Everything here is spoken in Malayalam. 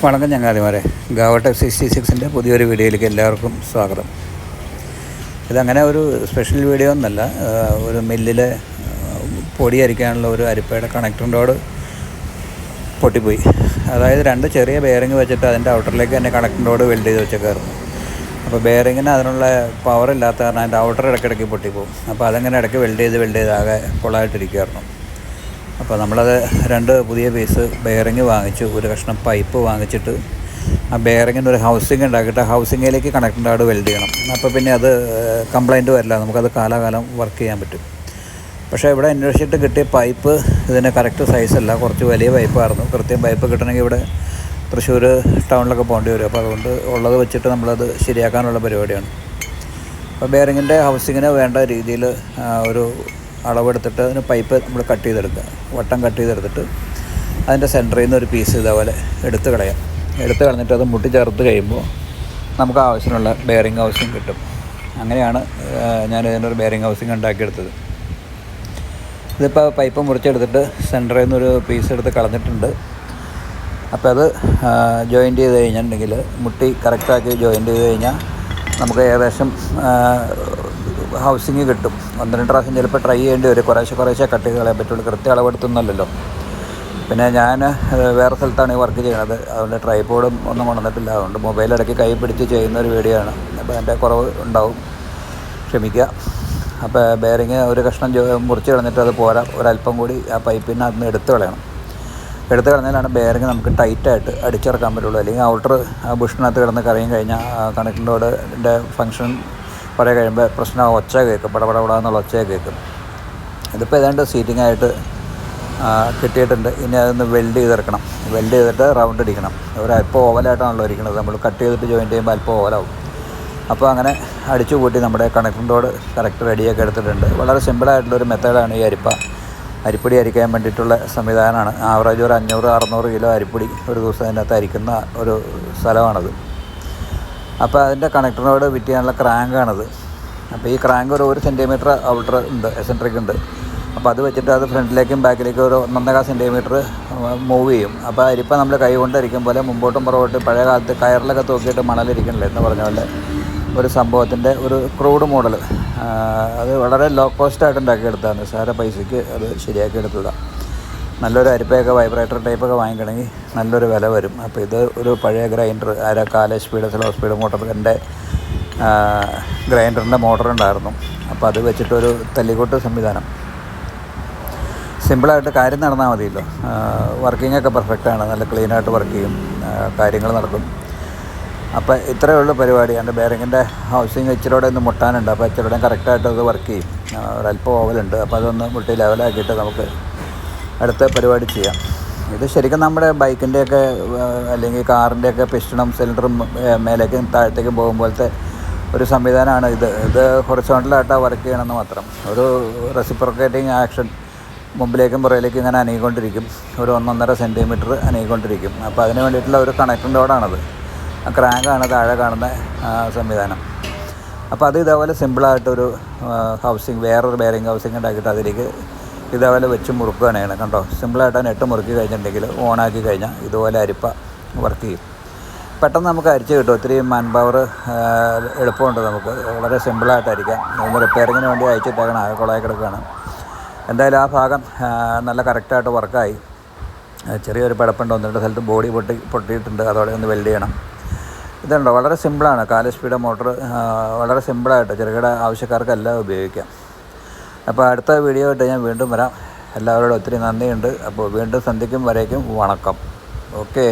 വണക്കം ചങ്ങാതിമാരെ. ഗാവട്ടെക് സിക്സ്റ്റി സിക്സിന്റെ പുതിയൊരു വീഡിയോയിലേക്ക് എല്ലാവർക്കും സ്വാഗതം. ഇതങ്ങനെ ഒരു സ്പെഷ്യൽ വീഡിയോ ഒന്നല്ല ഒരു മില്ലിലെ പൊടി അരിക്കാനുള്ള ഒരു അരിപ്പയുടെ കണക്ടറിന്റെ റോഡ് പൊട്ടിപ്പോയി. അതായത് രണ്ട് ചെറിയ ബെയറിങ് വെച്ചിട്ട് അതിന്റെ ഔട്ടറിലേക്ക് തന്നെ കണക്ടറിന്റെ വെൽഡ് ചെയ്ത് വെച്ചേക്കായിരുന്നു. അപ്പോൾ ബെയറിങ്ങിന് അതിനുള്ള പവർ ഇല്ലാത്ത കാരണം അതിന്റെ ഔട്ടർ ഇടയ്ക്കിടയ്ക്ക് പൊട്ടിപ്പോവും. അപ്പോൾ അതങ്ങനെ ഇടയ്ക്ക് വെൽഡ് ചെയ്ത് വെൽഡ് ചെയ്ത് ആകെ കൊളായിട്ടിരിക്കുമായിരുന്നു അപ്പോൾ നമ്മളത് രണ്ട് പുതിയ പീസ് ബെയറിങ് വാങ്ങിച്ചു. ഒരു കഷ്ണം പൈപ്പ് വാങ്ങിച്ചിട്ട് ആ ബെയറിങ്ങിന്റെ ഒരു ഹൗസിങ് ഉണ്ടാക്കിയിട്ട് ആ ഹൗസിങ്ങിലേക്ക് കണക്റ്റിന്റെ ആട് വെൽഡ് ചെയ്യണം. അപ്പോൾ പിന്നെ അത് കംപ്ലൈന്റ് വരില്ല. നമുക്കത് കാലാകാലം വർക്ക് ചെയ്യാൻ പറ്റും. പക്ഷേ ഇവിടെ അന്വേഷിച്ചിട്ട് കിട്ടിയ പൈപ്പ് ഇതിന് കറക്റ്റ് സൈസല്ല കുറച്ച് വലിയ പൈപ്പായിരുന്നു കൃത്യം പൈപ്പ് കിട്ടണമെങ്കിൽ ഇവിടെ തൃശ്ശൂർ ടൗണിലൊക്കെ പോകേണ്ടി വരും. അപ്പോൾ അതുകൊണ്ട് ഉള്ളത് വെച്ചിട്ട് നമ്മളത് ശരിയാക്കാനുള്ള പരിപാടിയാണ്. അപ്പോൾ ബെയറിങ്ങിന്റെ ഹൗസിങ്ങിന് വേണ്ട രീതിയിൽ ഒരു അളവെടുത്തിട്ട് അതിന് പൈപ്പ് നമ്മൾ കട്ട് ചെയ്തെടുക്കുക. വട്ടം കട്ട് ചെയ്തെടുത്തിട്ട് അതിന്റെ സെന്ററിൽ നിന്ന് ഒരു പീസ് ഇതേപോലെ എടുത്ത് കളയാം. എടുത്ത് കളഞ്ഞിട്ട് അത് മുട്ടി ചേർത്ത് കഴിയുമ്പോൾ നമുക്ക് ആവശ്യമുള്ള ബെയറിങ് ഹൗസിങ് കിട്ടും. അങ്ങനെയാണ് ഞാൻ ഇതിന്റെ ഒരു ബെയറിങ് ഹൗസിങ് ഉണ്ടാക്കിയെടുത്തത്. ഇതിപ്പോൾ പൈപ്പ് മുറിച്ചെടുത്തിട്ട് സെന്ററിൽ നിന്നൊരു പീസ് എടുത്ത് കളഞ്ഞിട്ടുണ്ട്. അപ്പോൾ അത് ജോയിന്റ് ചെയ്ത് കഴിഞ്ഞിട്ടുണ്ടെങ്കിൽ മുട്ടി കറക്റ്റാക്കി ജോയിന്റ് ചെയ്ത് കഴിഞ്ഞാൽ നമുക്ക് ഏകദേശം ഹൗസിങ് കിട്ടും. ഒന്ന് രണ്ട് പ്രാവശ്യം ചിലപ്പോൾ ട്രൈ ചെയ്യേണ്ടി വരും. കുറേശ്ശെ കുറേശ്ശെ കട്ട് ചെയ്ത് കളയാൻ പറ്റുള്ളൂ. കൃത്യ അളവെടുത്തൊന്നുമല്ലല്ലോ. പിന്നെ ഞാൻ വേറെ സ്ഥലത്താണ് ഈ വർക്ക് ചെയ്യുന്നത്. അതുകൊണ്ട് ട്രൈപോഡും ഒന്നും കൊണ്ടുവന്നിട്ടില്ല. അതുകൊണ്ട് മൊബൈൽ ഇടയ്ക്ക് കൈ പിടിച്ച് ചെയ്യുന്ന ഒരു വീഡിയോ ആണ്. അപ്പോൾ അതിന്റെ കുറവ് ഉണ്ടാവും. ക്ഷമിക്കുക. അപ്പോൾ ബെയറിങ് ഒരു കഷ്ണം മുറിച്ച് കളഞ്ഞിട്ട് അത് പോരാ. ഒരല്പം കൂടി ആ പൈപ്പിന് അതിന് എടുത്ത് കളയണം. എടുത്ത് കളഞ്ഞാലാണ് ബെയറിങ് നമുക്ക് ടൈറ്റായിട്ട് അടിച്ചിറക്കാൻ പറ്റുള്ളൂ. അല്ലെങ്കിൽ ഔട്ടർ ബുഷിനകത്ത് കിടന്ന് കറിയും കഴിഞ്ഞാൽ കണക്റ്റിന്റെ റോഡിന്റെ കുറേ കഴിയുമ്പോൾ പ്രശ്നം ഒച്ച കേൾക്കും പടപടപട എന്നുള്ള ഒച്ച കേൾക്കും. ഇതിപ്പോൾ ഏതാണ്ട് സീറ്റിംഗ് ആയിട്ട് കിട്ടിയിട്ടുണ്ട്. ഇനി അതൊന്ന് വെൽഡ് ചെയ്തെടുക്കണം. വെൽഡ് ചെയ്തിട്ട് റൗണ്ട് അടിക്കണം. ഒരു അല്പം ഓവലായിട്ടാണല്ലോ ഇരിക്കുന്നത്. നമ്മൾ കട്ട് ചെയ്തിട്ട് ജോയിൻ ചെയ്യുമ്പോൾ അല്പം ഓവലാവും അപ്പോൾ അങ്ങനെ അടിച്ചു കൂട്ടി നമ്മുടെ കണക്റ്റിംഗ് റോഡ് കറക്റ്റ് റെഡിയൊക്കെ എടുത്തിട്ടുണ്ട്. വളരെ സിമ്പിളായിട്ടുള്ളൊരു മെത്തേഡാണ് ഈ അരിപ്പ. അരിപ്പൊടി അരിക്കാൻ വേണ്ടിയിട്ടുള്ള സംവിധാനമാണ്. ആവറേജ് ഒരു അഞ്ഞൂറ് അറുന്നൂറ് കിലോ അരിപ്പൊടി ഒരു ദിവസം അതിനകത്ത് അരിക്കുന്ന ഒരു സ്ഥലമാണത്. അപ്പോൾ അതിന്റെ കണക്ടറിനോട് ഫിറ്റ് ചെയ്യാനുള്ള ക്രാങ്കാണത്. അപ്പോൾ ഈ ക്രാങ്ക് ഒരു ഒരു സെന്റിമീറ്റർ ഔട്ടർ ഉണ്ട് എസെൻട്രിക് ഉണ്ട്. അപ്പോൾ അത് വെച്ചിട്ട് അത് ഫ്രണ്ടിലേക്കും ബാക്കിലേക്കും ഒരു ഒന്നൊന്നേകാൽ സെന്റിമീറ്റർ മൂവ് ചെയ്യും. അപ്പോൾ അരിപ്പം നമ്മൾ കൈ കൊണ്ടിരിക്കും പോലെ മുമ്പോട്ടും പുറകോട്ട് പഴയ കാലത്ത് കയറിലൊക്കെ തൂക്കിയിട്ട് മണലിരിക്കണില്ല എന്ന് പറഞ്ഞ പോലെ ഒരു സംഭവത്തിന്റെ ഒരു ക്രൂഡ് മോഡൽ. അത് വളരെ ലോ കോസ്റ്റായിട്ട് ഉണ്ടാക്കിയെടുത്താണ് സാര പൈസയ്ക്ക് അത് ശരിയാക്കി എടുത്തതാണ്. നല്ലൊരു അരിപ്പയൊക്കെ വൈബ്രേറ്റർ ടൈപ്പൊക്കെ വാങ്ങിക്കണമെങ്കിൽ നല്ലൊരു വില വരും. അപ്പോൾ ഇത് ഒരു പഴയ ഗ്രൈൻഡർ അര കാല സ്പീഡ് സ്ലോ സ്പീഡ് മോട്ടറിന്റെ ഗ്രൈൻഡറിന്റെ മോട്ടർ ഉണ്ടായിരുന്നു. അപ്പോൾ അത് വെച്ചിട്ടൊരു തല്ലിക്കൊട്ട് സംവിധാനം. സിമ്പിളായിട്ട് കാര്യം നടന്നാൽ മതിയല്ലോ. വർക്കിംഗ് ഒക്കെ പെർഫെക്റ്റാണ് നല്ല ക്ലീനായിട്ട് വർക്ക് ചെയ്യും. കാര്യങ്ങൾ നടക്കും. അപ്പോൾ ഇത്രയേ ഉള്ളൂ പരിപാടി. എന്റെ ബെയറിങ്ങിന്റെ ഹൗസിങ് ഇച്ചിരിയോടെ ഒന്ന് മുട്ടാനുണ്ട്. അപ്പോൾ ഇച്ചിരിയോടെ കറക്റ്റായിട്ട് അത് വർക്ക് ചെയ്യും. ഒരല്പം ഓവലുണ്ട് അപ്പോൾ അതൊന്ന് മുട്ടി ലെവലാക്കിയിട്ട് നമുക്ക് അടുത്ത പരിപാടി ചെയ്യാം. ഇത് ശരിക്കും നമ്മുടെ ബൈക്കിന്റെയൊക്കെ അല്ലെങ്കിൽ കാറിന്റെയൊക്കെ പിസ്റ്റണും സിലിണ്ടറും മേലേക്കും താഴത്തേക്കും പോകുമ്പോഴത്തെ ഒരു സംവിധാനമാണ് ഇത്. ഇത് ഹൊറിസോണ്ടലായിട്ടാണ് വർക്ക് ചെയ്യണമെന്ന് മാത്രം. ഒരു റെസിപ്രോക്കേറ്റിംഗ് ആക്ഷൻ മുമ്പിലേക്കും പുറകിലേക്കും ഇങ്ങനെ അനങ്ങിക്കൊണ്ടിരിക്കും. ഒരു ഒന്നൊന്നര സെന്റിമീറ്റർ അനങ്ങിക്കൊണ്ടിരിക്കും. അപ്പോൾ അതിന് വേണ്ടിയിട്ടുള്ള ഒരു കണക്റ്റിംഗ് റോഡാണത് ക്രാങ്കാണ് താഴെ കാണുന്ന സംവിധാനം. അപ്പോൾ അത് ഇതേപോലെ സിമ്പിളായിട്ടൊരു ഹൗസിങ് വേറൊരു ബെയറിംഗ് ഹൗസിങ് ഉണ്ടാക്കിയിട്ട് അതിലേക്ക് ഇതേപോലെ വെച്ച് മുറുക്കുകയാണ് കണ്ടോ? സിമ്പിളായിട്ട് നെട്ട് മുറുക്കി കഴിഞ്ഞിട്ടുണ്ടെങ്കിൽ ഓണാക്കി കഴിഞ്ഞാൽ ഇതുപോലെ അരിപ്പ വർക്ക് ചെയ്യും. പെട്ടെന്ന് നമുക്ക് അരിച്ച് കിട്ടും. ഒത്തിരി മാൻ പവർ എളുപ്പമുണ്ട് നമുക്ക്. വളരെ സിമ്പിളായിട്ട് അരിക്കാം ഒന്ന് റിപ്പയറിങ്ങിന് വേണ്ടി അയച്ചിട്ടേക്കണം. ആകെ കുളമായി കിടക്കുകയാണ്. എന്തായാലും ആ ഭാഗം നല്ല കറക്റ്റായിട്ട് വർക്കായി ചെറിയൊരു പിടപ്പുണ്ട്. ഒന്ന് സ്ഥലത്ത് ബോഡി പൊട്ടി പൊട്ടിയിട്ടുണ്ട്. അതോടെ ഒന്ന് വെൽഡ് ചെയ്യണം. ഇതുണ്ടോ? വളരെ സിമ്പിളാണ്. കാല സ്പീഡ് മോട്ടർ വളരെ സിമ്പിളായിട്ട് ചെറുകിട ആവശ്യക്കാർക്കെല്ലാം ഉപയോഗിക്കാം. അപ്പോൾ അടുത്ത വീഡിയോ ആയിട്ട് ഞാൻ വീണ്ടും വരാം. എല്ലാവരോടും ഒത്തിരി നന്ദിയുണ്ട്. അപ്പോൾ വീണ്ടും സന്ധിക്കും വരേക്കും വണക്കം. ഓക്കേ.